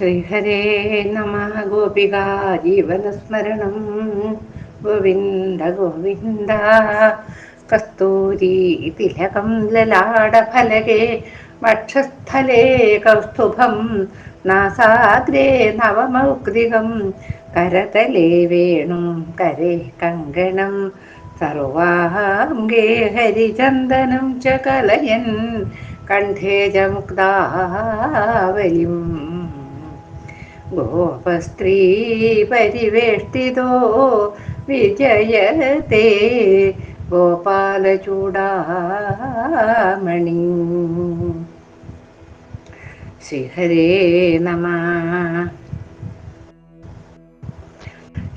ശ്രീഹരേ നമ ഗോപിക ജീവനസ്മരണം ഗോവിന്ദ ഗോവിന്ദ കസ്തൂരി തിലകം ലലാടഫലകേ വക്ഷസ്ഥലേ കൗസ്തുഭം നാസാഗ്രേ നവമൗക്തികം കരതലേ വേണു കരേ കങ്കണം സർവാംഗേ ഹരിചന്ദനം ച കലയൻ കണ്ഠേ ച മുക്താവലിം. ഗോപസ്ത്രീ പരിവേഷ്ടിതോ വിജയത്തെ ഗോപാലചൂടാമണി ശ്രീഹരേ നമ.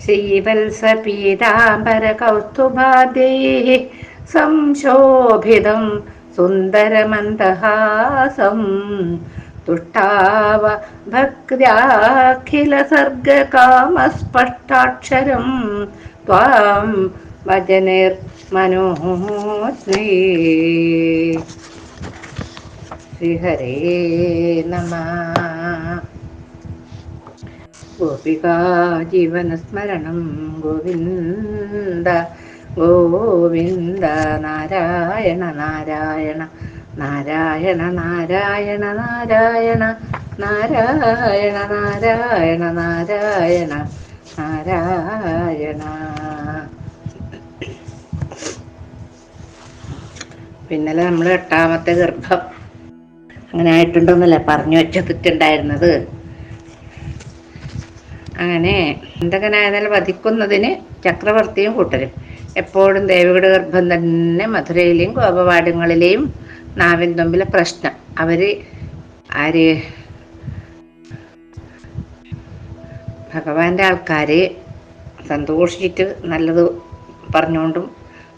ശ്രീവത്സപീതാംബരകൗസ്തുഭാദ്യൈः സംശോഭിതം സുന്ദരമന്ദഹാസം ठाव भक्त्याखिलसर्गकामस्पष्टाक्षरं त्वां श्री श्रीहरे नमः गोपिका जीवनस्मरणं गोविन्द गोविन्द नारायण नारायण നാരായണ നാരായണ നാരായണ നാരായണ നാരായണ നാരായണ നാരായണ. പിന്നലെ നമ്മൾ എട്ടാമത്തെ ഗർഭം. അങ്ങനെ ആയിട്ടുണ്ടെന്നല്ലേ പറഞ്ഞു വെച്ചിട്ടുണ്ടായിരുന്നത് അങ്ങനെ എന്തെങ്ങനെയായാലും വധിക്കുന്നതിന് ചക്രവർത്തിയും കൂട്ടരും. എപ്പോഴും ദേവിയുടെ ഗർഭം തന്നെ മധുരയിലെയും ഗോപവാടങ്ങളിലെയും നാവിൻ തുമ്പിലെ പ്രശ്നം. അവർ ആര്? ഭഗവാന്റെ ആൾക്കാര് സന്തോഷിച്ചിട്ട് നല്ലത് പറഞ്ഞുകൊണ്ടും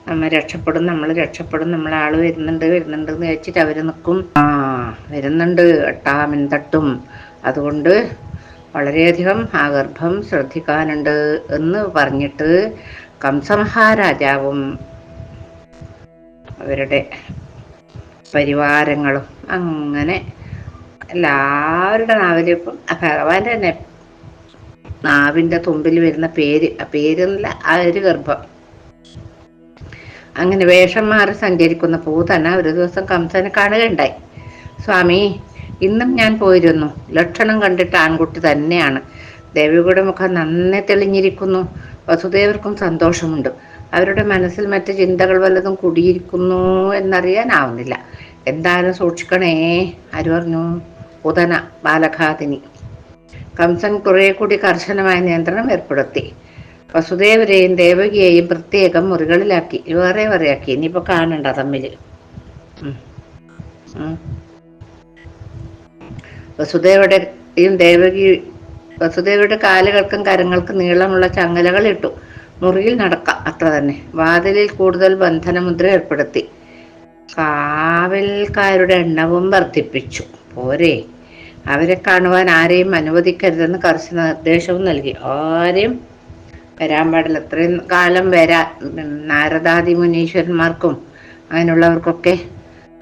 നമ്മൾ രക്ഷപ്പെടും നമ്മൾ രക്ഷപ്പെടും നമ്മളെ ആൾ വരുന്നുണ്ട് വരുന്നുണ്ട് എന്ന് വെച്ചിട്ട് അവർ നിൽക്കും ആ വരുന്നുണ്ട് എട്ടാമിൻ തട്ടും അതുകൊണ്ട് വളരെയധികം ആ ഗർഭം ശ്രദ്ധിക്കാനുണ്ട് എന്ന് പറഞ്ഞിട്ട് കംസമഹാരാജാവും അവരുടെ പരിവാരങ്ങളും അങ്ങനെ എല്ലാവരുടെ നാവിലിപ്പം ഭഗവാന്റെ തന്നെ നാവിന്റെ തുമ്പിൽ വരുന്ന പേര്. ആ പേരെന്നല്ല ആ ഒരു ഗർഭം. അങ്ങനെ വേഷം മാറി സഞ്ചരിക്കുന്ന പൂതന ഒരു ദിവസം കംസനെ കാണുകയുണ്ടായി. സ്വാമി ഇന്നും ഞാൻ പോയിരുന്നു. ലക്ഷണം കണ്ടിട്ട് ആൺകുട്ടി തന്നെയാണ്. ദേവിയുടെ മുഖം നന്നെ തെളിഞ്ഞിരിക്കുന്നു. വസുദേവർക്കും സന്തോഷമുണ്ട്. അവരുടെ മനസ്സിൽ മറ്റു ചിന്തകൾ വല്ലതും കുടിയിരിക്കുന്നു എന്നറിയാനാവുന്നില്ല. എന്തായാലും സൂക്ഷിക്കണേ ആര് പറഞ്ഞു? ഉദന ബാലഘാതിനി. കംസൻ കുറെ കൂടി കർശനമായ നിയന്ത്രണം ഏർപ്പെടുത്തി. വസുദേവരെയും ദേവകിയെയും പ്രത്യേകം മുറികളിലാക്കി വേറെ വേറെയാക്കി. ഇനിയിപ്പോ കാണണ്ട തമ്മിൽ. വസുദേവയുടെയും ദേവകി വസുദേവയുടെ കാലുകൾക്കും കരങ്ങൾക്കും നീളമുള്ള ചങ്ങലകൾ ഇട്ടു മുറിയിൽ നടക്കാം അത്ര തന്നെ. വാതിലിൽ കൂടുതൽ ബന്ധനമുദ്ര ഏർപ്പെടുത്തി. കാവൽക്കാരുടെ എണ്ണവും വർദ്ധിപ്പിച്ചു. പോരെ. അവരെ കാണുവാൻ ആരെയും അനുവദിക്കരുതെന്ന് കർശന നിർദ്ദേശവും നൽകി. ആരെയും വരാൻ പാടില്ല. അത്രയും കാലം വരാ നാരദാദി മുനീശ്വരന്മാർക്കും അങ്ങനെയുള്ളവർക്കൊക്കെ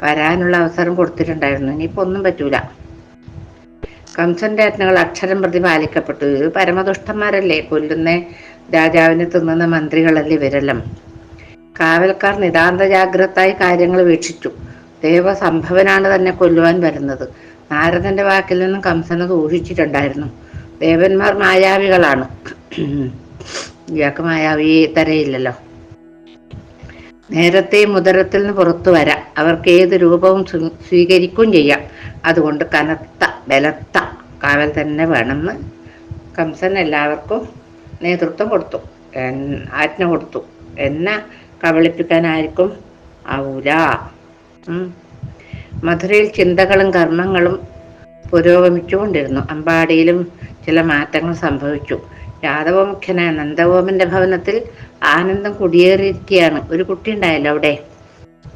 വരാനുള്ള അവസരം കൊടുത്തിട്ടുണ്ടായിരുന്നു. ഇനിയിപ്പോ ഒന്നും പറ്റൂല. കംസന്റെ ആജ്ഞകൾ അക്ഷരം പ്രതി പാലിക്കപ്പെട്ടു. ഇത് പരമദുഷ്ടന്മാരല്ലേ? കൊല്ലുന്ന രാജാവിനെ തിന്നുന്ന മന്ത്രികളല്ലേ ഇവരെല്ലാം? കാവൽക്കാർ നിതാന്ത ജാഗ്രതായി കാര്യങ്ങൾ വീക്ഷിച്ചു. ദേവസംഭവനാണ് തന്നെ കൊല്ലുവാൻ വരുന്നത്. നാരദന്റെ വാക്കിൽ നിന്നും കംസനെ ദൂഷിച്ചിട്ടുണ്ടായിരുന്നു. ദേവന്മാർ മായാവികളാണ്. ഇയാൾക്ക് മായാവി തരയില്ലല്ലോ. നേരത്തെ മുദരത്തിൽ നിന്ന് പുറത്തു വരാം. അവർക്ക് ഏത് രൂപവും സ്വീകരിക്കുകയും ചെയ്യാം. അതുകൊണ്ട് കനത്ത ബലത്ത കാവൽ തന്നെ വേണമെന്ന് കംസൻ എല്ലാവർക്കും നേതൃത്വം കൊടുത്തു. ആജ്ഞ കൊടുത്തു. എന്നെ കബളിപ്പിക്കാനായിരിക്കും ആവൂല. മധുരയിൽ ചിന്തകളും കർമ്മങ്ങളും പുരോഗമിച്ചുകൊണ്ടിരുന്നു. അമ്പാടിയിലും ചില മാറ്റങ്ങൾ സംഭവിച്ചു. യാദവമുഖ്യനായ നന്ദഗോപന്റെ ഭവനത്തിൽ ആനന്ദം കുടിയേറിയിരിക്കുകയാണ്. ഒരു കുട്ടി ഉണ്ടായല്ലോ അവിടെ.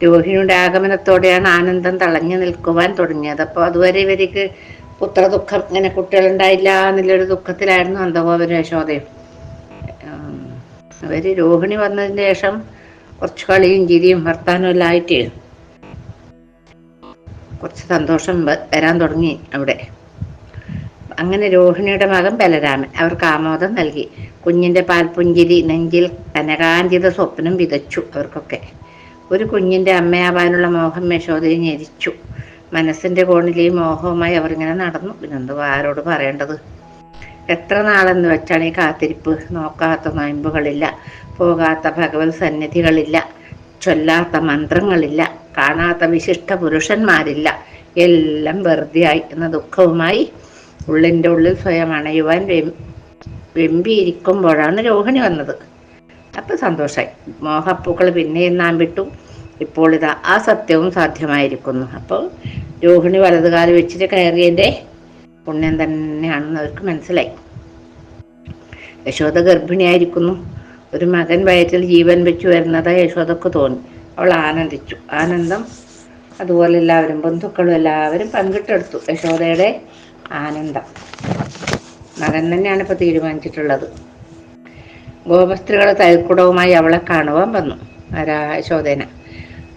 രോഹിണിയുടെ ആഗമനത്തോടെയാണ് ആനന്ദം തളഞ്ഞു നിൽക്കുവാൻ തുടങ്ങിയത്. അപ്പോൾ അതുവരെ ഇവർക്ക് പുത്ര ദുഃഖം ഇങ്ങനെ കുട്ടികളുണ്ടായില്ല എന്നുള്ളൊരു ദുഃഖത്തിലായിരുന്നു നന്ദഗോപനും യശോദയും അവർ രോഹിണി വന്നതിന് ശേഷം കുറച്ച് കളിയും ചിരിയും വർത്താനവും എല്ലാം ആയിട്ട് കുറച്ച് സന്തോഷം വരാൻ തുടങ്ങി അവിടെ. അങ്ങനെ രോഹിണിയുടെ മകൻ ബലരാമൻ അവർക്ക് ആമോദം നൽകി. കുഞ്ഞിന്റെ പാൽപുഞ്ചിരി നെഞ്ചിൽ കനകാഞ്ചിത സ്വപ്നം വിതച്ചു അവർക്കൊക്കെ. ഒരു കുഞ്ഞിന്റെ അമ്മയാവാനുള്ള മോഹം യശോദയെ ഞെരിച്ചു. മനസ്സിന്റെ കോണിലേയും മോഹവുമായി അവരിങ്ങനെ നടന്നു. പിന്നെന്ത് ആരോട് പറയേണ്ടത്? എത്ര നാളെന്ന് വെച്ചാണ് ഈ കാത്തിരിപ്പ്? നോക്കാത്ത നൊയമ്പുകളില്ല. പോകാത്ത ഭഗവത് സന്നിധികളില്ല. ചൊല്ലാത്ത മന്ത്രങ്ങളില്ല. കാണാത്ത വിശിഷ്ട പുരുഷന്മാരില്ല. എല്ലാം വെറുതെയായി എന്ന ദുഃഖവുമായി ഉള്ളിന്റെ ഉള്ളിൽ സ്വയം അണയുവാൻ വെമ്പിയിരിക്കുമ്പോഴാണ് രോഹിണി വന്നത്. അപ്പൊ സന്തോഷമായി മോഹപ്പൂക്കൾ പിന്നെയും നാം വിട്ടു. ഇപ്പോൾ ഇതാ ആ സത്യവും സാധ്യമായിരിക്കുന്നു. അപ്പോൾ രോഹിണി വലതുകാലം വെച്ചിട്ട് കയറിയതിന്റെ പുണ്യം തന്നെയാണെന്ന് അവർക്ക് മനസ്സിലായി. യശോദ ഗർഭിണിയായിരിക്കുന്നു ഒരു മകൻ വയറ്റിൽ ജീവൻ വെച്ചു വരുന്നതായി യശോദക്ക് തോന്നി. അവൾ ആനന്ദിച്ചു. ആനന്ദം അതുപോലെ എല്ലാവരും ബന്ധുക്കളും എല്ലാവരും പങ്കിട്ടെടുത്തു യശോദയുടെ ആനന്ദം. മകൻ തന്നെയാണ് ഇപ്പൊ തീരുമാനിച്ചിട്ടുള്ളത്. ഗോപസ്ത്രീകൾ തൈക്കുടവുമായി അവളെ കാണുവാൻ വന്നു. ആരാ യശോദേന?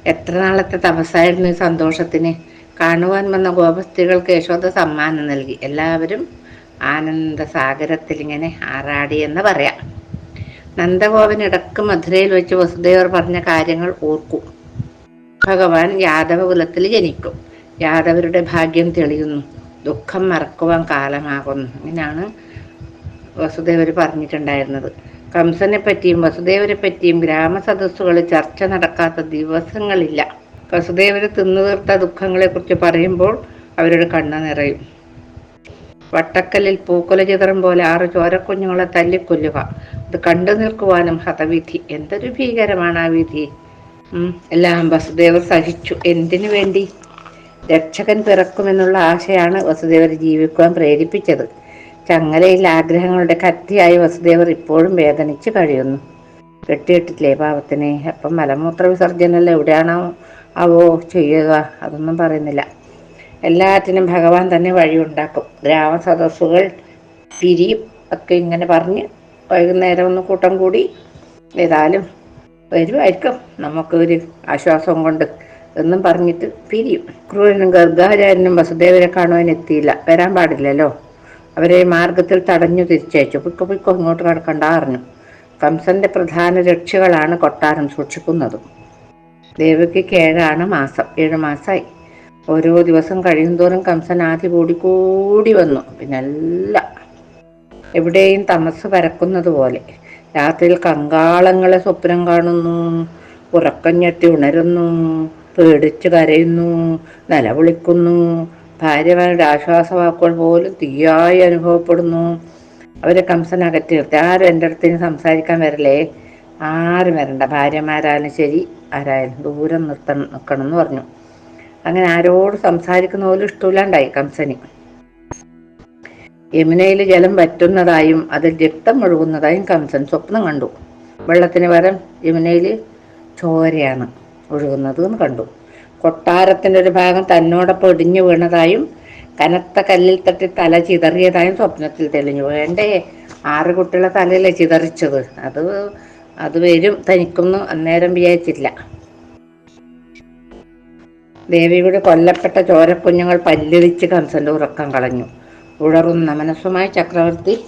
എത്ര നാളത്തെ തപസ്സായിരുന്നു സന്തോഷത്തിന്? കാണുവാൻ വന്ന ഗോപസ്ത്രീകൾക്ക് യശോദ സമ്മാനം നൽകി. എല്ലാവരും ആനന്ദസാഗരത്തിൽ ഇങ്ങനെ ആറാടി എന്ന് പറയാം. നന്ദഗോപൻ ഇടയ്ക്ക് മധുരയിൽ വെച്ച് വസുദേവർ പറഞ്ഞ കാര്യങ്ങൾ ഓർക്കും. ഭഗവാൻ യാദവ കുലത്തിൽ ജനിക്കും. യാദവരുടെ ഭാഗ്യം തെളിയുന്നു. ദുഃഖം മറക്കുവാൻ കാലമാകുന്നു. ഇങ്ങനെയാണ് വസുദേവർ പറഞ്ഞിട്ടുണ്ടായിരുന്നത്. കംസനെ പറ്റിയും വസുദേവരെ പറ്റിയും ഗ്രാമസദസ്സുകളിൽ ചർച്ച നടക്കാത്ത ദിവസങ്ങളില്ല. വസുദേവരെ തിന്നു തീർത്ത ദുഃഖങ്ങളെക്കുറിച്ച് പറയുമ്പോൾ അവരുടെ കണ്ണ് നിറയും. വട്ടക്കല്ലിൽ പൂക്കുല ചിത്രം പോലെ ആറ് ചോരക്കുഞ്ഞുങ്ങളെ തല്ലിക്കൊല്ലുക. അത് കണ്ടു നിൽക്കുവാനും ഹതവിധി. എന്തൊരു ഭീകരമാണ് ആ വിധി. എല്ലാം വസുദേവർ സഹിച്ചു. എന്തിനു വേണ്ടി? രക്ഷകൻ പിറക്കുമെന്നുള്ള ആശയാണ് വസുദേവർ ജീവിക്കുവാൻ പ്രേരിപ്പിച്ചത്. ചങ്ങലയിൽ ആഗ്രഹങ്ങളുടെ കത്തിയായി വസുദേവർ ഇപ്പോഴും വേദനിച്ച് കഴിയുന്നു. കെട്ടിയിട്ടില്ലേ പാവത്തിനെ? അപ്പം മലമൂത്ര വിസർജനമല്ല എവിടെയാണോ അവോ ചെയ്യുക? അതൊന്നും പറയുന്നില്ല. എല്ലാറ്റിനും ഭഗവാൻ തന്നെ വഴിയുണ്ടാക്കും. ഗ്രാമസദസ്സുകൾ പിരിയും ഒക്കെ ഇങ്ങനെ പറഞ്ഞ് വൈകുന്നേരം ഒന്ന് കൂട്ടം കൂടി ഏതായാലും വരുമായിരിക്കും. നമുക്കൊരു ആശ്വാസം കൊണ്ട് എന്നും പറഞ്ഞിട്ട് പിരിയും. ക്രൂരനും ഗർഗാചാര്യനും വസുദേവരെ കാണുവാൻ എത്തിയില്ല. വരാൻ പാടില്ലല്ലോ. അവരെ മാർഗത്തിൽ തടഞ്ഞു തിരിച്ചയച്ചു. പിക്കോ പിക്കോ ഇങ്ങോട്ട് കടക്കണ്ട അറിഞ്ഞു കംസന്റെ പ്രധാന രക്ഷകളാണ് കൊട്ടാരം സൂക്ഷിക്കുന്നത്. ദേവകിക്ക് ഏഴാണ് മാസം. ഏഴ് മാസമായി ഓരോ ദിവസം തോറും കംസൻ ആദ്യ കൂടി വന്നു. പിന്നല്ല എവിടെയും തമസ് പരക്കുന്നത് പോലെ. രാത്രിയിൽ കങ്കാളങ്ങളെ സ്വപ്നം കാണുന്നു ഉറക്കം ഞെട്ടി ഉണരുന്നു പേടിച്ച് കരയുന്നു നിലവിളിക്കുന്നു ഭാര്യമാരുടെ ആശ്വാസവാക്കുകൾ പോലും തീയായി അനുഭവപ്പെടുന്നു. അവരെ കംസൻ അകറ്റി നിർത്തി ആരും എന്റെ അടുത്തിന് സംസാരിക്കാൻ വരല്ലേ? ആരും വരണ്ട. ഭാര്യമാരായാലും ശരി ആരായാലും ദൂരം നിർത്തണം നിൽക്കണം എന്ന് പറഞ്ഞു. അങ്ങനെ ആരോട് സംസാരിക്കുന്ന പോലും ഇഷ്ടമില്ലാണ്ടായി കംസനി. യമുനയിൽ ജലം വറ്റുന്നതായും അതിൽ രക്തം ഒഴുകുന്നതായും കംസൻ സ്വപ്നം കണ്ടു. വെള്ളത്തിന് പകരം യമുനയിൽ ചോരയാണ് ഒഴുകുന്നത് എന്ന് കണ്ടു. കൊട്ടാരത്തിന്റെ ഒരു ഭാഗം തന്നോടൊപ്പം ഇടിഞ്ഞു വീണതായും കനത്ത കല്ലിൽ തട്ടി തല ചിതറിയതായും സ്വപ്നത്തിൽ തെളിഞ്ഞു. വേണ്ടേ ആറ് കുട്ടികളെ തലയിലെ ചിതറിച്ചത്. അത് അത് വരും തനിക്കൊന്നും അന്നേരം വിചാരിച്ചില്ല. ദേവിയുടെ കൊല്ലപ്പെട്ട ചോരക്കുഞ്ഞുങ്ങൾ പല്ലിടിച്ച് കംസന്റെ ഉറക്കം കളഞ്ഞു. ഉഴറുന്ന മനസ്സുമായി ചക്രവർത്തി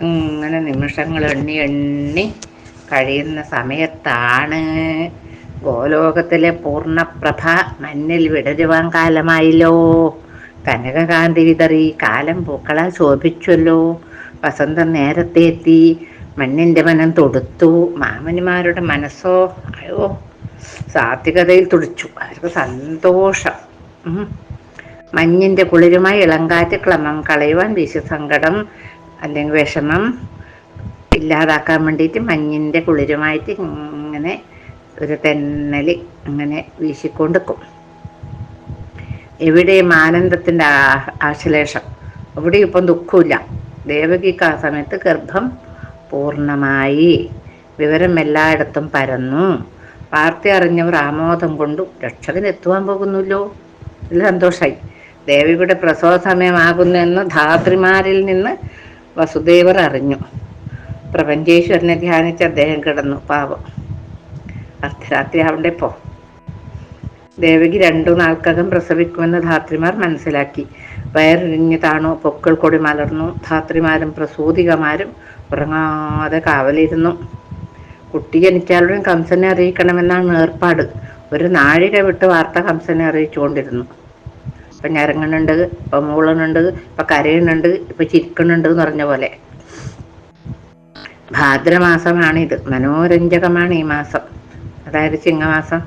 അങ്ങനെ നിമിഷങ്ങൾ എണ്ണി എണ്ണി കഴിയുന്ന സമയത്താണ് ഗോലോകത്തിലെ പൂർണപ്രഭ മഞ്ഞിൽ വിടരുവാൻ കാലമായില്ലോ. കനകകാന്തി വിതറി കാലം പൂക്കളാൽ ശോഭിച്ചല്ലോ. വസന്തം നേരത്തെ എത്തി. മണ്ണിന്റെ മനം തൊടുത്തു. മാമനിമാരുടെ മനസ്സോ അയ്യോ സാത്വികതയിൽ തുടിച്ചു. അവർക്ക് സന്തോഷം. മഞ്ഞിന്റെ കുളിരുമായി ഇളങ്കാറ്റ് ക്ലമം കളയുവാൻ സങ്കടം അല്ലെങ്കിൽ വിഷമം ഇല്ലാതാക്കാൻ വേണ്ടിയിട്ട് മഞ്ഞിന്റെ കുളിരുമായിട്ട് ഇങ്ങനെ ഒരു തെന്നൽ അങ്ങനെ വീശിക്കൊണ്ടിരിക്കും എവിടെയും ആനന്ദത്തിന്റെ ആശ്ലേഷം. അവിടെ ഇപ്പം ദുഃഖമില്ല. ദേവകിക്ക് ആ സമയത്ത് ഗർഭം പൂർണമായി. വിവരം എല്ലായിടത്തും പരന്നു. വാർത്ത അറിഞ്ഞവർ ആമോദം കൊണ്ടു രക്ഷകൻ എത്തുവാൻ പോകുന്നല്ലോ. ഇതിൽ സന്തോഷമായി ദേവിയുടെ പ്രസവ സമയമാകുന്നെന്ന് ധാത്രിമാരിൽ നിന്ന് വസുദേവർ അറിഞ്ഞു. പ്രപഞ്ചേശ്വരനെ ധ്യാനിച്ച് അദ്ദേഹം കിടന്നു. പാവം. അർദ്ധരാത്രി ആവണ്ടേ പോ. ദേവകി രണ്ടു നാൾക്കകം പ്രസവിക്കുമെന്ന് ധാത്രിമാർ മനസ്സിലാക്കി. വയറിഞ്ഞു താണു പൊക്കൾ കൊടി മലർന്നു. ധാത്രിമാരും പ്രസൂതികമാരും ഉറങ്ങാതെ കാവലിരുന്നു. കുട്ടി ജനിച്ചാലും കംസനെ അറിയിക്കണമെന്നാണ് ഏർപ്പാട്. ഒരു നാഴിക വിട്ട് വാർത്ത കംസനെ അറിയിച്ചുകൊണ്ടിരുന്നു. ഇപ്പൊ ഞരങ്ങണുണ്ട് ഇപ്പൊ മൂളണുണ്ട് ഇപ്പൊ കരയുന്നുണ്ട് ഇപ്പൊ ചിരിക്കണുണ്ട് എന്ന് പറഞ്ഞ പോലെ. ഭാദ്രമാസമാണിത്. മനോരഞ്ജകമാണ് ഈ മാസം. അതായത് ചിങ്ങമാസം.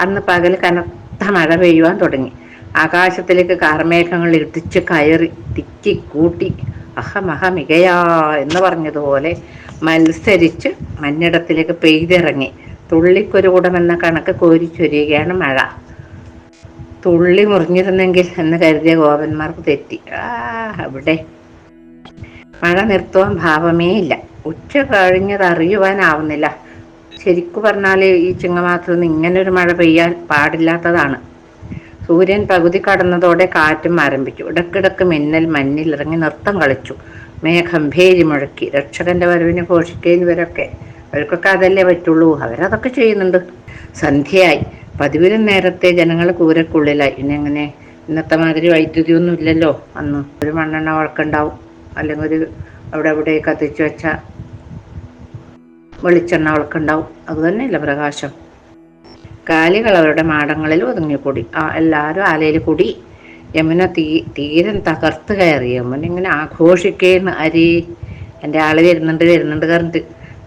അന്ന് പകൽ കനത്ത മഴ പെയ്യുവാൻ തുടങ്ങി. ആകാശത്തിലേക്ക് കാർമേഘങ്ങൾ ഇടിച്ച് കയറി തിക്കി കൂട്ടി. അഹമഹ മികയാ എന്ന് പറഞ്ഞതുപോലെ മത്സരിച്ച് മഞ്ഞിടത്തിലേക്ക് പെയ്തിറങ്ങി. തുള്ളിക്കൊരുകൂടമെന്ന കണക്ക് കോരിച്ചൊരിയുകയാണ് മഴ. തുള്ളി മുറിഞ്ഞിരുന്നെങ്കിൽ എന്ന് കരുതിയ ഗോപന്മാർക്ക് തെറ്റി. ആ അവിടെ. മഴ നിർത്തുവാൻ ഭാവമേ ഇല്ല. ഉച്ച കഴിഞ്ഞത് അറിയുവാനാവുന്നില്ല. ശരിക്കു പറഞ്ഞാൽ ഈ ചിങ്ങമാസത്തിൽ നിന്ന് ഇങ്ങനൊരു മഴ പെയ്യാൻ പാടില്ലാത്തതാണ്. സൂര്യൻ പകുതി കടന്നതോടെ കാറ്റും ആരംഭിച്ചു. ഇടക്കിടക്ക് മിന്നൽ മഞ്ഞിൽ ഇറങ്ങി നൃത്തം കളിച്ചു. മേഘം ഭേരി മുഴക്കി. രക്ഷകന്റെ വരവിനെ ഘോഷിക്കുകയും ഇവരൊക്കെ അവർക്കൊക്കെ അതല്ലേ പറ്റുള്ളൂ. അവരതൊക്കെ ചെയ്യുന്നുണ്ട്. സന്ധ്യയായി. പതിവിലും നേരത്തെ ജനങ്ങൾ കൂരക്കുള്ളിലായി. ഇനി എങ്ങനെ? ഇന്നത്തെ മാതിരി വൈദ്യുതി ഒന്നും ഇല്ലല്ലോ അന്ന്. ഒരു മണ്ണെണ്ണ വഴക്കുണ്ടാവും. അല്ലെങ്കിൽ ഒരു അവിടെ അവിടെ കത്തിച്ചു വെച്ച വെളിച്ചെണ്ണ വഴക്കുണ്ടാവും. അതുതന്നെയല്ല പ്രകാശം. കാലികൾ അവരുടെ മാടങ്ങളിൽ ഒതുങ്ങിക്കൂടി എല്ലാവരും ആലയിൽ കൂടി. യമുന തീ തീരം തകർത്ത് കയറി. യമുന ഇങ്ങനെ ആഘോഷിക്കേന്ന് അരി. എന്റെ ആൾ വരുന്നുണ്ട് വരുന്നുണ്ട് കറണ്ട്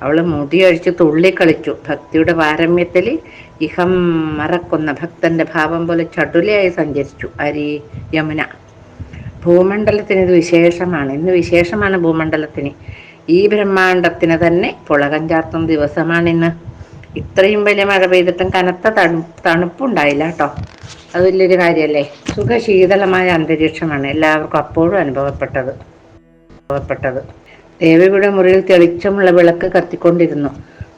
മുടി മുടിയഴിച്ച് തുള്ളിക്കളിച്ചു. ഭക്തിയുടെ പാരമ്യത്തിൽ ഇഹം മറക്കുന്ന ഭക്തന്റെ ഭാവം പോലെ ചടുലയായി സഞ്ചരിച്ചു അരി യമുന. ഭൂമണ്ഡലത്തിന് ഇത് വിശേഷമാണ്. ഇന്ന് വിശേഷമാണ് ഭൂമണ്ഡലത്തിന്. ഈ ബ്രഹ്മാണ്ടത്തിന് തന്നെ പുളകം ചാർത്തുന്ന ദിവസമാണ് ഇന്ന് ഇത്രയും വലിയ മഴ പെയ്തിട്ടും കനത്ത തണു തണുപ്പുണ്ടായില്ല കേട്ടോ. അത് വലിയൊരു കാര്യമല്ലേ സുഖശീതളമായ അന്തരീക്ഷമാണ് എല്ലാവർക്കും അപ്പോഴും അനുഭവപ്പെട്ടത്. അനുഭവപ്പെട്ടത്. ദേവിയുടെ മുറിയിൽ തെളിച്ചമുള്ള വിളക്ക് കത്തിക്കൊണ്ടിരുന്നു.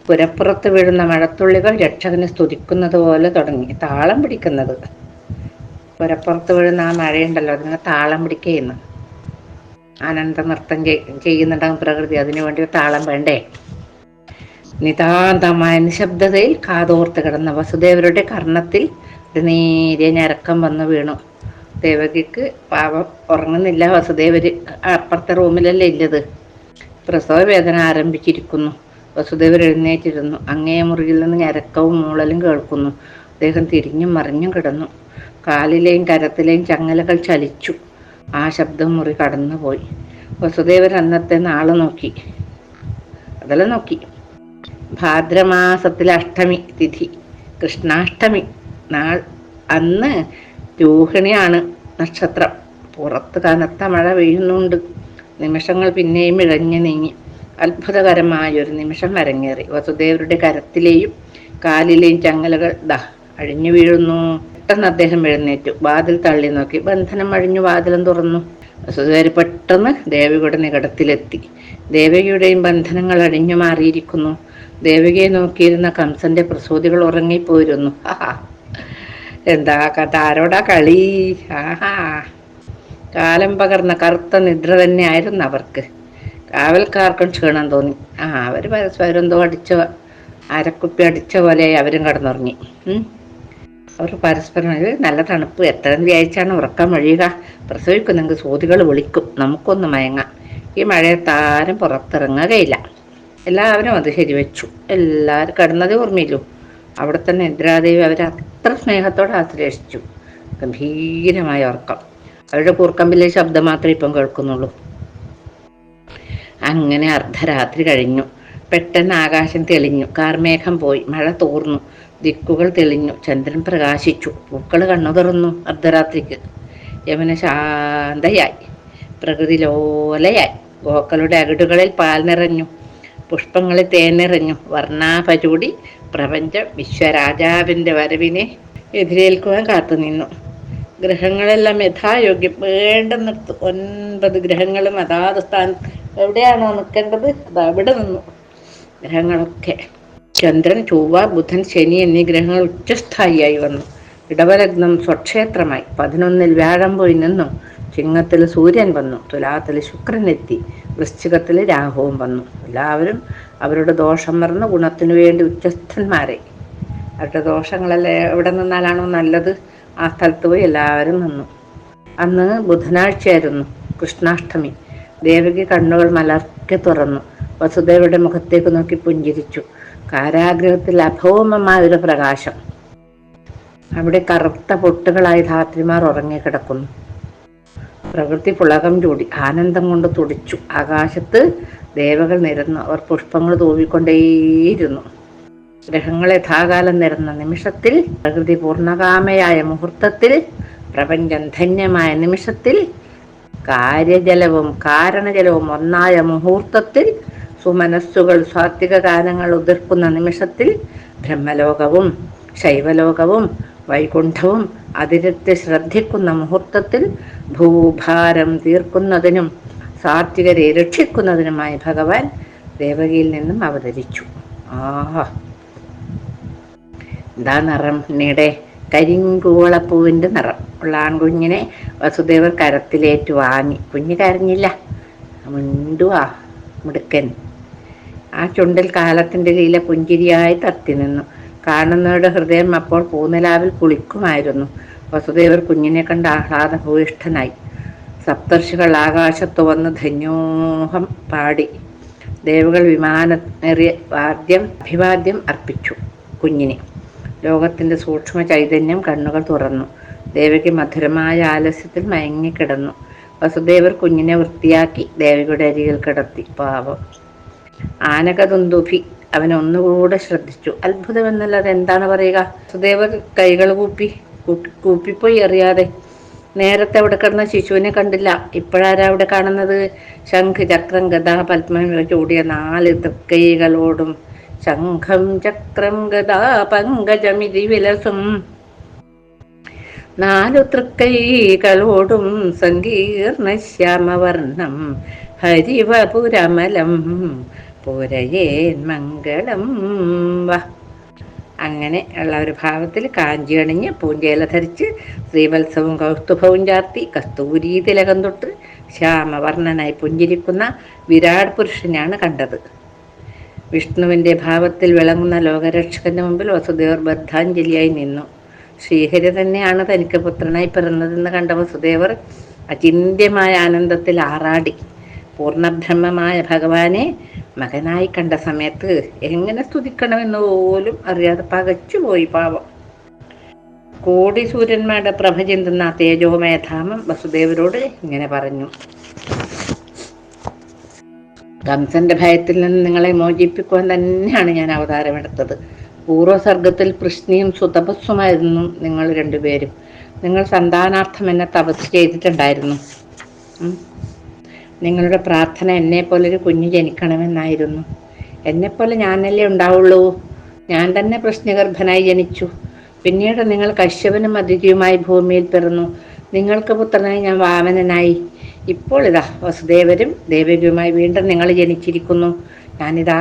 പുരപ്പുറത്ത് വീഴുന്ന മഴത്തുള്ളികൾ രക്ഷകനെ സ്തുതിക്കുന്നത് പോലെ തുടങ്ങി. താളം പിടിക്കുന്നത്. പുരപ്പുറത്ത് വീഴുന്ന ആ മഴയുണ്ടല്ലോ അതിനെ താളം പിടിക്കുന്നു ആനന്ദ നൃത്തം ചെയ്യുന്നുണ്ടാകും പ്രകൃതി. അതിനു വേണ്ടി താളം വേണ്ടേ? നിതാന്തമായ നിശബ്ദതയിൽ കാതോർത്ത് കിടന്ന വസുദേവരുടെ കർണത്തിൽ നേരിയ ഞരക്കം വന്നു വീണു. ദേവകിക്ക് പാപം ഉറങ്ങുന്നില്ല വസുദേവര്. അപ്പുറത്തെ റൂമിലല്ലേ ഇല്ലത്? പ്രസവ വേദന ആരംഭിച്ചിരിക്കുന്നു. വസുദേവർ എഴുന്നേറ്റിരുന്നു. അങ്ങേ മുറിയിൽ നിന്ന് ഞരക്കവും മൂളലും കേൾക്കുന്നു. അദ്ദേഹം തിരിഞ്ഞും മറിഞ്ഞും കിടന്നു. കാലിലെയും കരത്തിലെയും ചങ്ങലകൾ ചലിച്ചു. ആ ശബ്ദം മുറി കടന്നുപോയി. വസുദേവർ അന്നത്തെ നാളെ നോക്കി. അതെല്ലാം നോക്കി. ഭാദ്രമാസത്തിലെ അഷ്ടമി തിഥി കൃഷ്ണാഷ്ടമി നാൾ അന്ന് രോഹിണിയാണ് നക്ഷത്രം. പുറത്ത് കനത്ത മഴ പെയ്യുന്നുണ്ട്. നിമിഷങ്ങൾ പിന്നെയും ഇഴഞ്ഞു നീങ്ങി. അത്ഭുതകരമായൊരു നിമിഷം അരങ്ങേറി. വസുദേവരുടെ കരത്തിലെയും കാലിലെയും ചങ്ങലകൾ ദാ അഴിഞ്ഞു വീഴുന്നു. പെട്ടെന്ന് അദ്ദേഹം എഴുന്നേറ്റു. വാതിൽ തള്ളി നോക്കി. ബന്ധനം അഴിഞ്ഞു വാതിലും തുറന്നു. വസുദേവർ പെട്ടെന്ന് ദേവിയുടെ നികടത്തിലെത്തി ദേവികയുടെയും ബന്ധനങ്ങൾ അഴിഞ്ഞു മാറിയിരിക്കുന്നു. ദേവികയെ നോക്കിയിരുന്ന കംസന്റെ പ്രസൂതികൾ ഉറങ്ങിപ്പോയിരുന്നു. എന്താ കഥ? ആരോടാ കളി? ആഹാ കാലം പകർന്ന കറുത്ത നിദ്ര തന്നെയായിരുന്നു അവർക്ക്. കാവൽക്കാർക്കും ക്ഷീണം തോന്നി. ആ അവർ പരസ്പരം എന്തോ അടിച്ച അരക്കുപ്പി അടിച്ച പോലെ അവരും കടന്നുറങ്ങി. അവർ പരസ്പരം നല്ല തണുപ്പ്. എത്ര വ്യാഴ്ചയാണ് ഉറക്കം വഴിയുക നിങ്ങൾക്ക് സൂതികൾ വിളിക്കും. നമുക്കൊന്ന് മയങ്ങാം. ഈ മഴയത്താരും പുറത്തിറങ്ങുകയില്ല. എല്ലാവരും അത് ശരിവെച്ചു. എല്ലാവരും കിടന്നത് ഓർമ്മയില്ലോ? അവിടെ തന്നെ ഇന്ദ്രാദേവി അവരെ അത്ര സ്നേഹത്തോടെ ആശ്ലേഷിച്ചു. ഗംഭീരമായ ഉറക്കം. അവരുടെ കൂർക്കമ്പിലെ ശബ്ദം മാത്രമേ ഇപ്പം കേൾക്കുന്നുള്ളൂ. അങ്ങനെ അർദ്ധരാത്രി കഴിഞ്ഞു. പെട്ടെന്ന് ആകാശം തെളിഞ്ഞു. കാർമേഘം പോയി. മഴ തോർന്നു. ദിക്കുകൾ തെളിഞ്ഞു. ചന്ദ്രൻ പ്രകാശിച്ചു. പൂക്കൾ കണ്ണു തുറന്നു അർദ്ധരാത്രിക്ക്. യമന ശാന്തയായി. പ്രകൃതി ലോലയായി. ഗോക്കളുടെ അകിടുകളിൽ പാൽ നിറഞ്ഞു. പുഷ്പങ്ങളിൽ തേനിറഞ്ഞു വർണാഭചൂടി പ്രപഞ്ചം വിശ്വരാജാവിന്റെ വരവിനെ എതിരേൽക്കുവാൻ കാത്തുനിന്നു ഗ്രഹങ്ങളെല്ലാം യഥായോഗ്യം. വേണ്ടെന്നിടത്ത് ഒൻപത് ഗ്രഹങ്ങളും അതാത് സ്ഥാനത്ത് എവിടെയാണോ നിൽക്കേണ്ടത്? അത് അവിടെ നിന്നു. ഗ്രഹങ്ങളൊക്കെ. ചന്ദ്രൻ ചൊവ്വ ബുധൻ ശനി എന്നീ ഗ്രഹങ്ങൾ ഉച്ചസ്ഥായിയായി വന്നു. ഇടവലഗ്നം സ്വക്ഷേത്രമായി. പതിനൊന്നിൽ വ്യാഴം പോയി നിന്നു ചിങ്ങത്തിൽ സൂര്യൻ വന്നു. തുലാത്തിൽ ശുക്രൻ എത്തി. വൃശ്ചികത്തിൽ രാഹുവും വന്നു. എല്ലാവരും അവരുടെ ദോഷം മറന്ന് ഗുണത്തിനു വേണ്ടി ഉച്ചസ്ഥന്മാരെ. അവരുടെ ദോഷങ്ങളെല്ലാം എവിടെ നിന്നാലാണോ നല്ലത്? ആ സ്ഥലത്ത് പോയി എല്ലാവരും നിന്നു. അന്ന് ബുധനാഴ്ചയായിരുന്നു കൃഷ്ണാഷ്ടമി. ദേവകി കണ്ണുകൾ മലർക്കെ തുറന്നു. വസുദേവയുടെ മുഖത്തേക്ക് നോക്കി പുഞ്ചിരിച്ചു. കാരാഗ്രഹത്തിൽ അഭൗമമായ ഒരു പ്രകാശം. അവിടെ കറുത്ത പൊട്ടുകളായി ധാത്രിമാർ ഉറങ്ങിക്കിടക്കുന്നു. പ്രകൃതി പുളകം ചൂടി. ആനന്ദം കൊണ്ട് തുടിച്ചു. ആകാശത്ത് ദേവകൾ നിരന്നു. അവർ പുഷ്പങ്ങൾ തൂവിക്കൊണ്ടേയിരുന്നു. ഗ്രഹങ്ങൾ യഥാകാലം നിരന്ന നിമിഷത്തിൽ പ്രകൃതി പൂർണകാമയായ മുഹൂർത്തത്തിൽ പ്രപഞ്ചം ധന്യമായ നിമിഷത്തിൽ കാര്യജലവും കാരണജലവും ഒന്നായ മുഹൂർത്തത്തിൽ സുമനസ്സുകൾ സ്വാത്വിക ഗാനങ്ങൾ ഉതിർക്കുന്ന നിമിഷത്തിൽ ബ്രഹ്മലോകവും ശൈവലോകവും വൈകുണ്ഠവും അതിരത്തെ ശ്രദ്ധിക്കുന്ന മുഹൂർത്തത്തിൽ ഭൂഭാരം തീർക്കുന്നതിനും സാത്വികരെ രക്ഷിക്കുന്നതിനുമായി ഭഗവാൻ ദേവകിയിൽ നിന്നും അവതരിച്ചു. ആഹ. എന്താ നിറം നീടെ കരിങ്കൂളപ്പൂവിന്റെ നിറം. ഉള്ള ആൺകുഞ്ഞിനെ വസുദേവർ കരത്തിലേറ്റ് വാങ്ങി. കുഞ്ഞ് കരഞ്ഞില്ല. മിണ്ടുവാ മിടുക്കൻ. ആ ചുണ്ടിൽ കാലത്തിന്റെ ലീല പുഞ്ചിരിയായി തത്തി നിന്നു കാണുന്നവരുടെ ഹൃദയം അപ്പോൾ പൂനിലാവിൽ കുളിക്കുമായിരുന്നു. വസുദേവർ കുഞ്ഞിനെ കണ്ട് ആഹ്ലാദഭൂയിഷ്ഠനായി. സപ്തർഷികൾ ആകാശത്തു വന്ന് ധന്യോഹം പാടി ദേവകൾ വിമാനേറിയ വാദ്യം അഭിവാദ്യം അർപ്പിച്ചു കുഞ്ഞിനെ. ലോകത്തിന്റെ സൂക്ഷ്മ ചൈതന്യം കണ്ണുകൾ തുറന്നു. ദേവിക്ക് മധുരമായ ആലസ്യത്തിൽ മയങ്ങിക്കിടന്നു വസുദേവർ കുഞ്ഞിനെ വൃത്തിയാക്കി ദേവിയുടെ അരികിൽ കിടത്തി. പാവം. ആനകതുന്തുഭി അവൻ ഒന്നുകൂടെ ശ്രദ്ധിച്ചു. അത്ഭുതം എന്നല്ലാതെ എന്താണ് പറയുക? സുദേവർ കൈകൾ കൂപ്പി കൂപ്പിപ്പോയി അറിയാതെ നേരത്തെ അവിടെ കിടന്ന ശിശുവിനെ കണ്ടില്ല. ഇപ്പോഴാരാ അവിടെ കാണുന്നത്? ശംഖ് ചക്രം ഗത പത്മം ചൂടിയ നാല് തൃക്കൈകളോടും ശംഖം ചക്രം ഗദാ പങ്കജമിതി വിലസും. നാലു തൃക്കൈകളോടും സങ്കീർണ ശ്യാമവർണം ഹരിവപുരമലം പുരയേൻ മംഗളം വ. അങ്ങനെ ഉള്ള ഒരു ഭാവത്തിൽ കാഞ്ചി അണിഞ്ഞ് പൂഞ്ചേല ധരിച്ച് ശ്രീവത്സവും കൗസ്തുഭവും ചാർത്തി കസ്തൂരി തിലകം തൊട്ട് ശ്യാമവർണനായി പുഞ്ചിരിക്കുന്ന വിരാട് പുരുഷനെയാണ് കണ്ടത്. വിഷ്ണുവിന്റെ ഭാവത്തിൽ വിളങ്ങുന്ന ലോകരക്ഷകന്റെ മുമ്പിൽ വസുദേവർ ബദ്ധാഞ്ജലിയായി നിന്നു. ശ്രീഹരി തന്നെയാണ് തനിക്ക് പുത്രനായി പിറന്നതെന്ന് കണ്ട വസുദേവർ അചിന്യമായ ആനന്ദത്തിൽ ആറാടി. പൂർണബ്രഹ്മമായ ഭഗവാനെ മകനായി കണ്ട സമയത്ത് എങ്ങനെ സ്തുതിക്കണമെന്ന് പോലും അറിയാതെ പകച്ചുപോയി പാവം. കോടി സൂര്യന്മാരുടെ പ്രഭ ചിന്തുന്ന തേജോമേധാമം വസുദേവരോട് ഇങ്ങനെ പറഞ്ഞു. കംസന്റെ ഭയത്തിൽ നിന്ന് നിങ്ങളെ മോചിപ്പിക്കുവാൻ തന്നെയാണ് ഞാൻ അവതാരമെടുത്തത്. പൂർവസർഗത്തിൽ പ്രശ്നിയും സുതപസ്സുമായിരുന്നു നിങ്ങൾ രണ്ടുപേരും. നിങ്ങൾ സന്താനാർത്ഥം എന്നെ തപസ് ചെയ്തിട്ടുണ്ടായിരുന്നു. നിങ്ങളുടെ പ്രാർത്ഥന എന്നെപ്പോലൊരു കുഞ്ഞ് ജനിക്കണമെന്നായിരുന്നു. എന്നെപ്പോലെ ഞാനല്ലേ ഉണ്ടാവുള്ളൂ? ഞാൻ തന്നെ പ്രശ്നഗർഭനായി ജനിച്ചു. പിന്നീട് നിങ്ങൾ കശ്യപനും അതിഥിയുമായി ഭൂമിയിൽ പിറന്നു. നിങ്ങൾക്ക് പുത്രനായി ഞാൻ വാമനനായി. ഇപ്പോൾ ഇതാ വസുദേവരും ദേവകിയുമായി വീണ്ടും നിങ്ങൾ ജനിച്ചിരിക്കുന്നു. ഞാനിതാ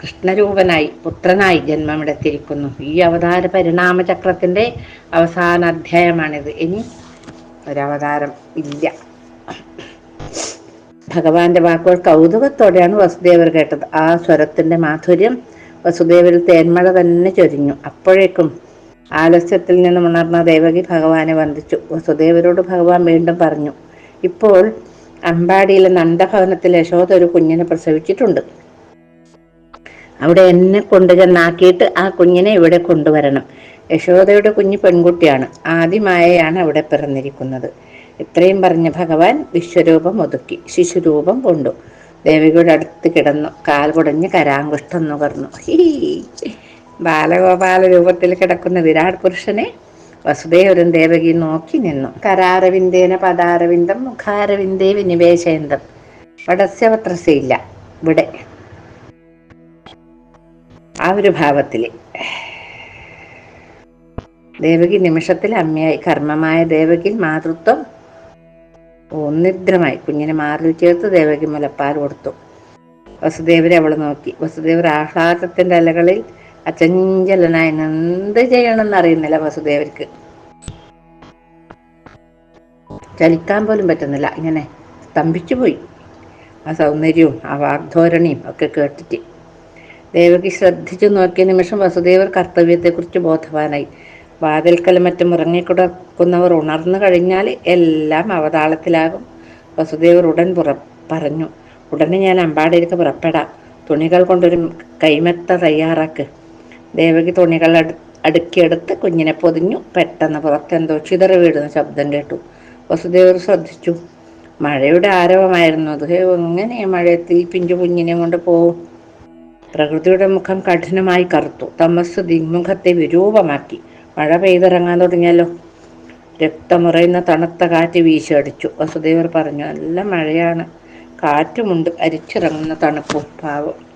കൃഷ്ണരൂപനായി പുത്രനായി ജന്മമെടുത്തിരിക്കുന്നു. ഈ അവതാര പരിണാമചക്രത്തിന്റെ അവസാന അധ്യായമാണിത് ഇനി ഒരവതാരം ഇല്ല. ഭഗവാന്റെ വാക്കുകൾ കൗതുകത്തോടെയാണ് വസുദേവർ കേട്ടത്. ആ സ്വരത്തിന്റെ മാധുര്യം വസുദേവരിൽ തേന്മഴ തന്നെ ചൊരിഞ്ഞു. അപ്പോഴേക്കും ആലസ്യത്തിൽ നിന്നും ഉണർന്ന ദേവകി ഭഗവാനെ വന്ദിച്ചു. വസുദേവരോട് ഭഗവാൻ വീണ്ടും പറഞ്ഞു ഇപ്പോൾ അമ്പാടിയിലെ നന്ദഭവനത്തിൽ യശോദ ഒരു കുഞ്ഞിനെ പ്രസവിച്ചിട്ടുണ്ട്. അവിടെ എന്നെ കൊണ്ടുചെന്നാക്കിയിട്ട് ആ കുഞ്ഞിനെ ഇവിടെ കൊണ്ടുവരണം. യശോദയുടെ കുഞ്ഞ് പെൺകുട്ടിയാണ്. ആദ്യമായാണ് അവിടെ പിറന്നിരിക്കുന്നത്. ഇത്രയും പറഞ്ഞ ഭഗവാൻ വിശ്വരൂപം ഒതുക്കി ശിശുരൂപം കൊണ്ടു. ദേവികയുടെ അടുത്ത് കിടന്നു കാൽ കുടഞ്ഞ് കരാങ്കുഷ്ടം നുകർന്നു. ഹീ ബാലഗോപാല രൂപത്തിൽ കിടക്കുന്ന വിരാട് പുരുഷനെ വസുദേവരും ദേവകി നോക്കി നിന്നു. കരാരവിന്ദേന പദാരവിന്ദം മുഖാരവിന്ദേ വിനിവേശയന്തം. പടസ്യപത്രസയില്ല ഇവിടെ. ആ ഒരു ഭാവത്തിൽ ദേവകി നിമിഷത്തിൽ അമ്മയായി. കർമ്മമായ ദേവകിൽ മാതൃത്വം ഒന്നിദ്രമായി കുഞ്ഞിനെ മാറിൽ ചേർത്ത് ദേവകി മുലപ്പാൽ കൊടുത്തു. വസുദേവരെ അവൾ നോക്കി. വസുദേവർ ആഹ്ലാദത്തിന്റെ അലകളിൽ അചഞ്ചലനായി എന്ത് ചെയ്യണമെന്ന് അറിയുന്നില്ല വസുദേവർക്ക്. ചലിക്കാൻ പോലും പറ്റുന്നില്ല. ഇങ്ങനെ സ്തംഭിച്ചു പോയി. ആ സൗന്ദര്യവും ആ വാഗ്ധോരണിയും ഒക്കെ കേട്ടിട്ട്. ദേവകി ശ്രദ്ധിച്ചു നോക്കിയ നിമിഷം വസുദേവർ കർത്തവ്യത്തെക്കുറിച്ച് ബോധവാനായി. വാതിൽക്കലും മറ്റും ഉറങ്ങിക്കിടക്കുന്നവർ ഉണർന്നു കഴിഞ്ഞാൽ എല്ലാം അവതാളത്തിലാകും. വസുദേവർ ഉടൻ പുറ പറഞ്ഞു ഉടനെ ഞാൻ അമ്പാടിയിലേക്ക് പുറപ്പെടാം. തുണികൾ കൊണ്ടൊരു കൈമെത്ത തയ്യാറാക്ക്. ദേവകി തുണികൾ അടു അടുക്കിയെടുത്ത് കുഞ്ഞിനെ പൊതിഞ്ഞു പെട്ടെന്ന് പുറത്തെന്തോ ചിതറ വീടുന്ന ശബ്ദം കേട്ടു. വസുദേവർ ശ്രദ്ധിച്ചു മഴയുടെ ആരവമായിരുന്നു. അത് എങ്ങനെ മഴയത്തിൽ പിഞ്ചു കുഞ്ഞിനെ കൊണ്ട് പോവും? പ്രകൃതിയുടെ മുഖം കഠിനമായി കറുത്തു. തമസ് ദിഗ്മുഖത്തെ വിരൂപമാക്കി. മഴ പെയ്തിറങ്ങാൻ തുടങ്ങിയല്ലോ. രക്തമുറയുന്ന തണുത്ത കാറ്റ് വീശടിച്ചു വസുദേവർ പറഞ്ഞു നല്ല മഴയാണ്. കാറ്റുമുണ്ട് അരിച്ചിറങ്ങുന്ന തണുപ്പും പാവം.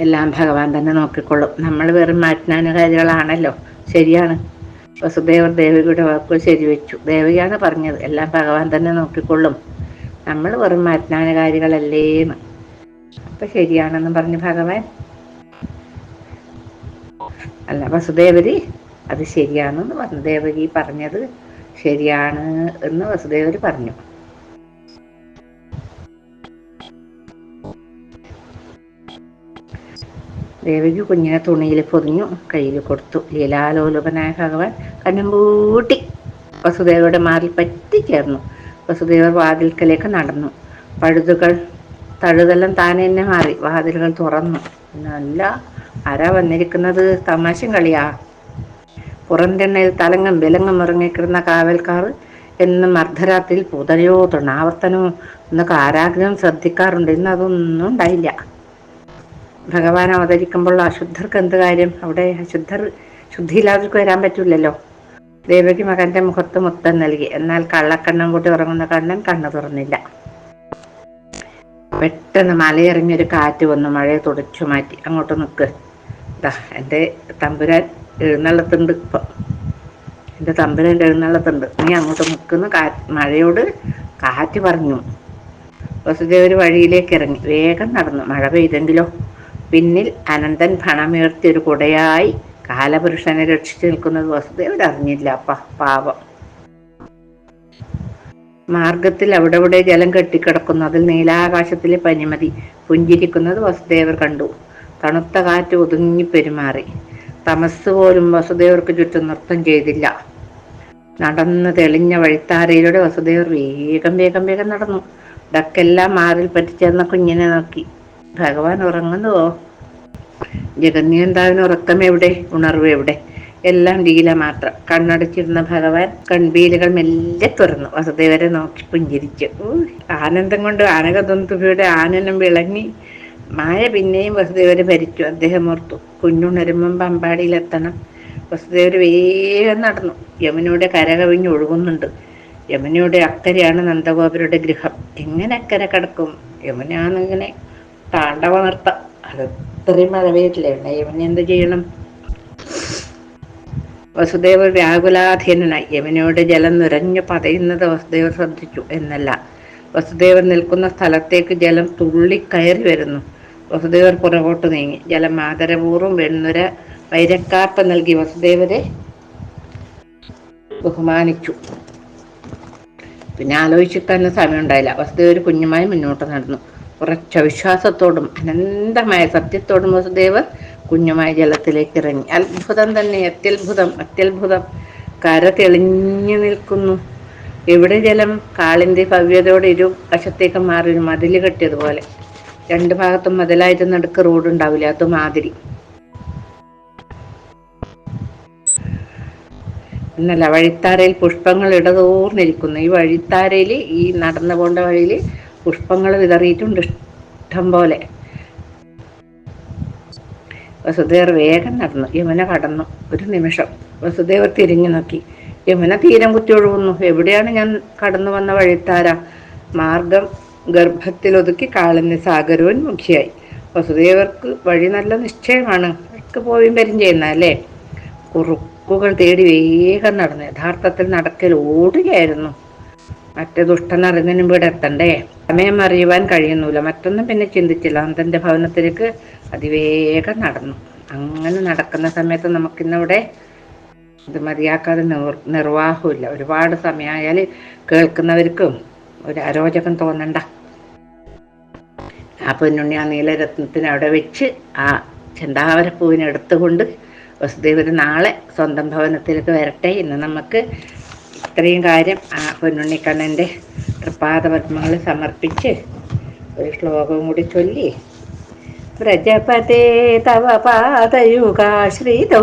എല്ലാം ഭഗവാൻ തന്നെ നോക്കിക്കൊള്ളും. നമ്മൾ വെറും മാറ്റാനുകാരികളാണല്ലോ ശരിയാണ്. വസുദേവർ ദേവിയുടെ വാക്കുകൾ ശരിവെച്ചു. ദേവിയാണ് പറഞ്ഞത് എല്ലാം ഭഗവാൻ തന്നെ നോക്കിക്കൊള്ളും. നമ്മൾ വെറും മാറ്റാനുകാരികളല്ലേന്ന് അപ്പൊ ശരിയാണെന്ന് പറഞ്ഞു ഭഗവാൻ. അല്ല വസുദേവരി അത് ശരിയാണെന്ന് പറഞ്ഞു ദേവകി പറഞ്ഞത് ശരിയാണ് എന്ന് വസുദേവര് പറഞ്ഞു. ദേവകി കുഞ്ഞിനെ തുണിയിൽ പൊതിഞ്ഞു കയ്യിൽ കൊടുത്തു. ലീലാലോലുപനായ ഭഗവാൻ കണ്ണുംപൂട്ടി വസുദേവയുടെ മാറിൽ പറ്റിച്ചേർന്നു. വസുദേവർ വാതിൽക്കലേക്ക് നടന്നു. പഴുതുകൾ തഴുതെല്ലാം താനെ തന്നെ മാറി. വാതിലുകൾ തുറന്നു. നല്ല ആരാ വന്നിരിക്കുന്നത്? തമാശം കളിയാ. പുറന്തെണ്ണയിൽ തലങ്ങും വിലങ്ങും ഇറങ്ങിക്കിടുന്ന കാവൽക്കാർ എന്നും അർദ്ധരാത്രിയിൽ പുതയോ തൃണാവർത്തനോ എന്നൊക്കെ ആരാഗ്രഹം ശ്രദ്ധിക്കാറുണ്ട്. ഇന്ന് അതൊന്നും ഉണ്ടായില്ല. ഭഗവാൻ അവതരിക്കുമ്പോൾ അശുദ്ധർക്ക് എന്ത് കാര്യം? അവിടെ അശുദ്ധർ ശുദ്ധിയില്ലാത്തവർക്ക് വരാൻ പറ്റില്ലല്ലോ ദേവകി മകന്റെ മുഖത്ത് മുത്തം നൽകി. എന്നാൽ കള്ളക്കണ്ണം കൂട്ടി ഉറങ്ങുന്ന കണ്ണൻ കണ്ണു തുറന്നില്ല. പെട്ടെന്ന് മലയിറങ്ങിയൊരു കാറ്റ് വന്നു. മഴയെ തുടച്ചു മാറ്റി. അങ്ങോട്ട് നിൽക്ക് ഇതാ എന്റെ തമ്പുരാൻ എഴുന്നള്ളത്തുണ്ട് ഇപ്പം. എന്റെ തമ്പുരാൻ എഴുന്നള്ളത്തുണ്ട്. നീ അങ്ങോട്ട് നിൽക്കുന്ന. കാ മഴയോട് കാറ്റ് പറഞ്ഞു. വസുദേവർ വഴിയിലേക്ക് ഇറങ്ങി. വേഗം നടന്നു. മഴ പെയ്തെങ്കിലോ? പിന്നിൽ അനന്തൻ പണമുയർത്തിയ ഒരു കുടയായി കാലപുരുഷനെ രക്ഷിച്ചു നിൽക്കുന്നത് വസുദേവർ അറിഞ്ഞില്ല. അപ്പ പാപം മാർഗത്തിൽ അവിടെവിടെ ജലം കെട്ടിക്കിടക്കുന്നു. അതിൽ നീലാകാശത്തിലെ പനിമതി പുഞ്ചിരിക്കുന്നത് വസുദേവർ കണ്ടു. തണുത്ത കാറ്റ് ഒതുങ്ങി പെരുമാറി. തമസ് പോലും വസുദേവർക്ക് ചുറ്റും നൃത്തം ചെയ്തില്ല. നടന്ന് തെളിഞ്ഞ വഴിത്താരയിലൂടെ വസുദേവർ വേഗം വേഗം വേഗം നടന്നു. ഡക്കെല്ലാം മാറിൽ പറ്റിച്ചേർന്ന കുഞ്ഞിനെ നോക്കി. ഭഗവാൻ ഉറങ്ങുന്നുവോ? ജഗന്നിയന്താവിന് ഉറക്കം എവിടെ? ഉണർവ് എവിടെ? എല്ലാം ലീല മാത്രം. കണ്ണടച്ചിരുന്ന ഭഗവാൻ കൺപീലുകൾ മെല്ലെ തുറന്നു. വസുദേവരെ നോക്കി പുഞ്ചിരിച്ചു. ആനന്ദം കൊണ്ട് ആനകദന്തുഭയുടെ ആനനം വിളങ്ങി. മായ പിന്നെയും വസുദേവരെ ഭരിച്ചു. അദ്ദേഹം ഓർത്തു കുഞ്ഞുണരുമ്പം പമ്പാടിയിലെത്തണം. വസുദേവർ വേഗം നടന്നു. യമുനയുടെ കരകവിഞ്ഞ് ഒഴുകുന്നുണ്ട്. യമുനയുടെ അക്കരെയാണ് നന്ദഗോപരുടെ ഗൃഹം. എങ്ങനെ അക്കരെ കിടക്കും? യമുനാന്നിങ്ങനെ താണ്ടവ നിർത്ത അത് ഇത്രയും മഴ പെയ്തില്ലേ യമുന എന്ത് ചെയ്യണം? വസുദേവർ വ്യാകുലാധീനനായി. യമുനയുടെ ജലം നിറഞ്ഞു പതയുന്നത് വസുദേവർ ശ്രദ്ധിച്ചു എന്നല്ല. വസുദേവർ നിൽക്കുന്ന സ്ഥലത്തേക്ക് ജലം തുള്ളി കയറി വരുന്നു. വസുദേവർ പുറകോട്ട് നീങ്ങി. ജലം ആദരപൂർവം വെണ്ണുര വൈരക്കാപ്പ നൽകി വസുദേവരെ ബഹുമാനിച്ചു. പിന്നെ ആലോചിച്ചിട്ട് സമയം ഉണ്ടായില്ല വസുദേവർ കുഞ്ഞുമായി മുന്നോട്ട് നടന്നു. ഉറച്ച വിശ്വാസത്തോടും അനന്തമായ സത്യത്തോടും വസുദേവർ കുഞ്ഞുമായി ജലത്തിലേക്ക് ഇറങ്ങി. അത്ഭുതം തന്നെ അത്യത്ഭുതം അത്യത്ഭുതം. കര തെളിഞ്ഞു നിൽക്കുന്നു. എവിടെ ജലം? കാളിന്റെ ഭവ്യതയോടെ ഇരു വശത്തേക്ക് മാറി ഒരു കെട്ടിയതുപോലെ. രണ്ട് ഭാഗത്തും മുതലായത് നടുക്ക് റോഡ് ഉണ്ടാവില്ല. അതുമാതിരി. എന്നല്ല വഴിത്താരയിൽ പുഷ്പങ്ങൾ ഇടതോർന്നിരിക്കുന്നു. ഈ വഴിത്താരയിൽ ഈ നടന്നു പോകേണ്ട വഴിയിൽ പുഷ്പങ്ങൾ വിതറിയിട്ടുണ്ട് ഇഷ്ടം പോലെ. വസുദേവർ വേഗം നടന്നു. യമുന കടന്നു. ഒരു നിമിഷം. വസുദേവർ തിരിഞ്ഞു നോക്കി. യമുന തീരം കുത്തി ഒഴുകുന്നു. എവിടെയാണ് ഞാൻ കടന്നു വന്ന വഴിത്താര? മാർഗം ഗർഭത്തിലൊതുക്കി കാളിന് സാഗരവൻ മുഖ്യായി. വസുദേവർക്ക് വഴി നല്ല നിശ്ചയമാണ്. അവർക്ക് പോയും വരും ചെയ്യുന്ന അല്ലേ? കുറുക്കുകൾ തേടി വേഗം നടന്നു യഥാർത്ഥത്തിൽ നടക്കൽ ഓടുകയായിരുന്നു. മറ്റേ ദുഷ്ടനറിഞ്ഞതിനും ഇവിടെ എത്തണ്ടേ? സമയം അറിയുവാൻ കഴിയുന്നില്ല മറ്റൊന്നും പിന്നെ ചിന്തിച്ചില്ല. അന്തന്റെ ഭവനത്തിലേക്ക് അതിവേഗം നടന്നു. അങ്ങനെ നടക്കുന്ന സമയത്ത് നമുക്കിന്നിവിടെ ഇത് മതിയാക്കാതെ നിർ നിർവാഹമില്ല ഒരുപാട് സമയമായാൽ കേൾക്കുന്നവർക്കും ഒരു അരോചകം തോന്നണ്ട. ആ പൊന്നുണ്ണി ആ നീലരത്നത്തിന് അവിടെ വെച്ച് ആ ചെണ്ടാവരപ്പൂവിനെ എടുത്തുകൊണ്ട് വസുദേവർ നാളെ സ്വന്തം ഭവനത്തിലേക്ക് വരട്ടെ ഇന്ന് നമുക്ക് ഇത്രയും കാര്യം ആ പൊന്നുണ്ണിക്കണ്ണന്റെ തൃപ്പാദപത്മങ്ങൾ സമർപ്പിച്ച് ഒരു ശ്ലോകവും കൂടി ചൊല്ലി. പ്രജപതേ തവ പാതയുഗാശ്രിതോ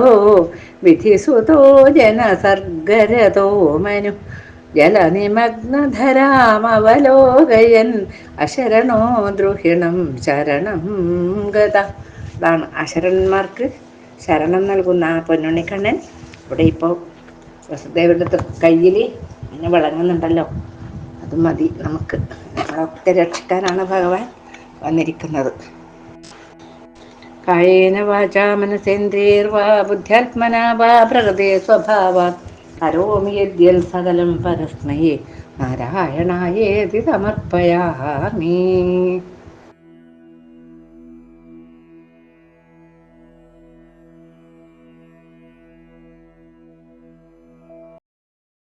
വിധിസുതോ ജനസർഗരതോ മനു ജലനിമഗ്നധരാമവലോകയൻ അശരണോ ദ്രുഹിണം ശരണം ഗത. അതാണ് അശരന്മാർക്ക് ശരണം നൽകുന്ന ആ പൊന്നുണ്ണിക്കണ്ണൻ ഇവിടെ ഇപ്പോൾ വസുദേവരുടെ കയ്യിൽ അങ്ങനെ വിളങ്ങുന്നുണ്ടല്ലോ. അത് മതി നമുക്ക്. നമ്മളൊക്കെ രക്ഷിക്കാനാണ് ഭഗവാൻ വന്നിരിക്കുന്നത്. കായേന വാചാ മനസേന്ദ്രിയർവാ ബുദ്ധ്യാത്മനാ വാ പ്രകൃതി സ്വഭാവ കരോമി യദ്യൽ സകലം പരസ്മയെ. നാരായണായേതി സമർപ്പയാമി